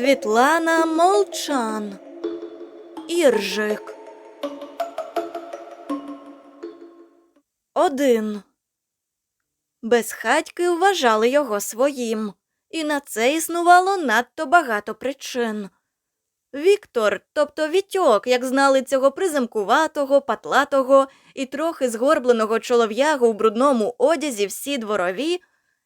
Світлана Молчан. Іржик. Один. Безхатьки вважали його своїм, і на це існувало надто багато причин. Віктор, тобто Вітьок, як знали цього приземкуватого, патлатого і трохи згорбленого чолов'ягу в брудному одязі всі дворові,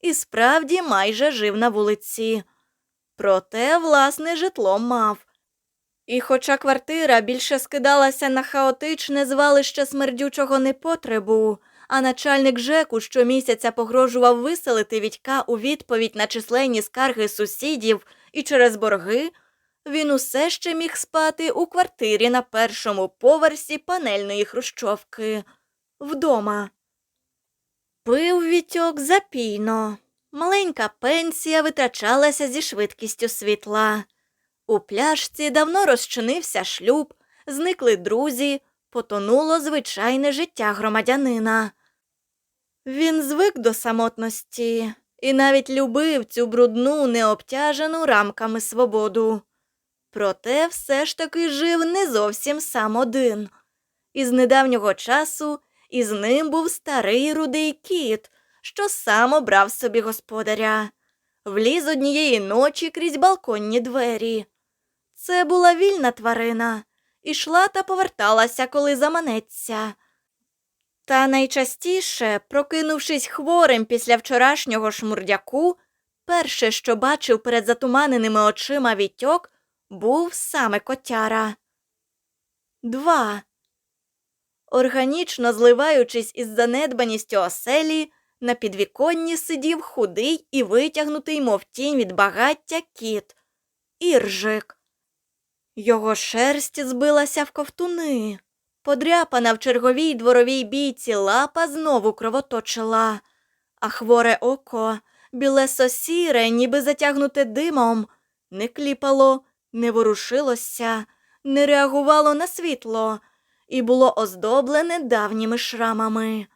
і справді майже жив на вулиці. Проте власне житло мав. І хоча квартира більше скидалася на хаотичне звалище смердючого непотребу, а начальник ЖЕКу щомісяця погрожував виселити Вітька у відповідь на численні скарги сусідів і через борги, він усе ще міг спати у квартирі на першому поверсі панельної хрущовки вдома. Пив Вітьок запійно. Маленька пенсія витрачалася зі швидкістю світла. У пляшці давно розчинився шлюб, зникли друзі, потонуло звичайне життя громадянина. Він звик до самотності і навіть любив цю брудну, необтяжену рамками свободу. Проте все ж таки жив не зовсім сам один. Із недавнього часу із ним був старий рудий кіт, що сам обрав собі господаря. Вліз однієї ночі крізь балконні двері. Це була вільна тварина, ішла та поверталася, коли заманеться. Та найчастіше, прокинувшись хворим після вчорашнього шмурдяку, перше, що бачив перед затуманеними очима Вітьок, був саме котяра. Два. Органічно зливаючись із занедбаністю оселі, на підвіконні сидів худий і витягнутий, мов тінь від багаття кіт. Іржик. Його шерсть збилася в ковтуни. Подряпана в черговій дворовій бійці лапа знову кровоточила, а хворе око, білесо-сіре, ніби затягнуте димом, не кліпало, не ворушилося, не реагувало на світло і було оздоблене давніми шрамами.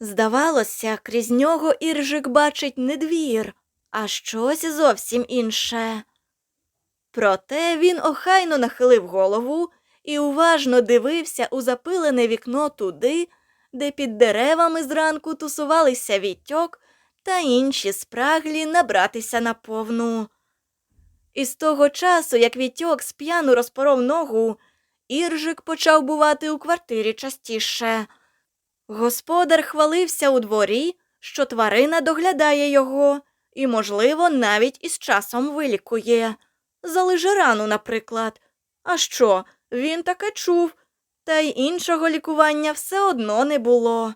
Здавалося, крізь нього Іржик бачить не двір, а щось зовсім інше. Проте він охайно нахилив голову і уважно дивився у запилене вікно туди, де під деревами зранку тусувалися Вітьок та інші спраглі набратися на повну. І з того часу, як Вітьок сп'яну розпоров ногу, Іржик почав бувати у квартирі частіше. Господар хвалився у дворі, що тварина доглядає його і, можливо, навіть із часом вилікує. Залиже рану, наприклад. А що, він таке чув, та й іншого лікування все одно не було.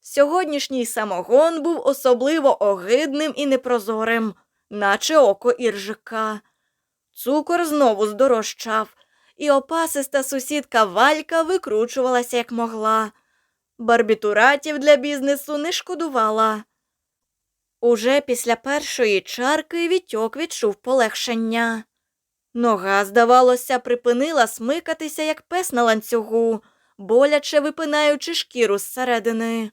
Сьогоднішній самогон був особливо огидним і непрозорим, наче око іржика. Цукор знову здорожчав, і опасиста сусідка Валька викручувалася як могла. Барбітуратів для бізнесу не шкодувала. Уже після першої чарки Вітьок відчув полегшення. Нога, здавалося, припинила смикатися, як пес на ланцюгу, боляче випинаючи шкіру зсередини.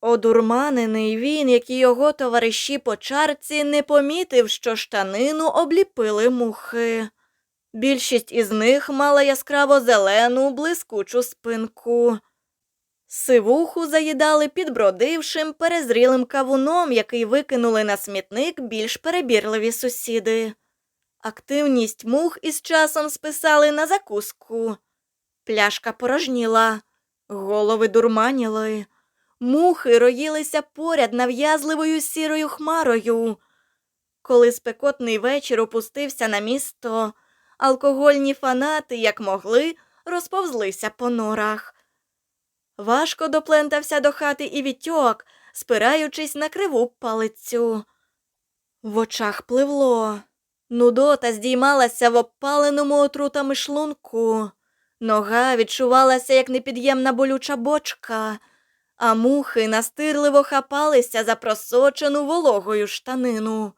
Одурманений він, як і його товариші по чарці, не помітив, що штанину обліпили мухи. Більшість із них мала яскраво зелену, блискучу спинку. Сивуху заїдали підбродившим, перезрілим кавуном, який викинули на смітник більш перебірливі сусіди. Активність мух із часом списали на закуску. Пляшка порожніла, голови дурманіли, мухи роїлися поряд нав'язливою сірою хмарою. Коли спекотний вечір опустився на місто, алкогольні фанати, як могли, розповзлися по норах. Важко доплентався до хати і вітьок, спираючись на криву палицю. В очах пливло. Нудота здіймалася в обпаленому отрутами шлунку. Нога відчувалася, як непід'ємна болюча бочка, а мухи настирливо хапалися за просочену вологою штанину.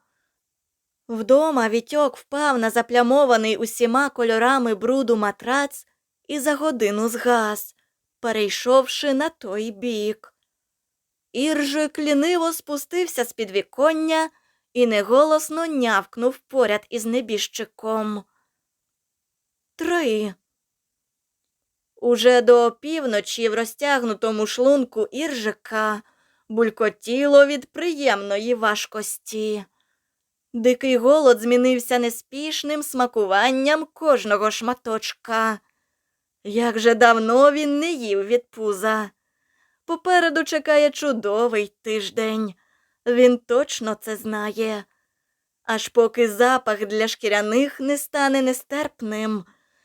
Вдома Вітьок впав на заплямований усіма кольорами бруду матрац і за годину згас, перейшовши на той бік. Іржик ліниво спустився з підвіконня і неголосно нявкнув поряд із небіжчиком. Три. Уже до опівночі в розтягнутому шлунку іржика булькотіло від приємної важкості. Дикий голод змінився неспішним смакуванням кожного шматочка. Як же давно він не їв від пуза. Попереду чекає чудовий тиждень. Він точно це знає. Аж поки запах для шкіряних не стане нестерпним,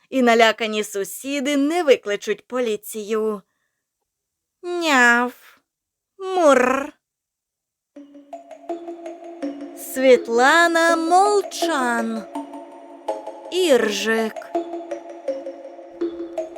і налякані сусіди не викличуть поліцію. Няв. Мур. Світлана Молчан. Іржик.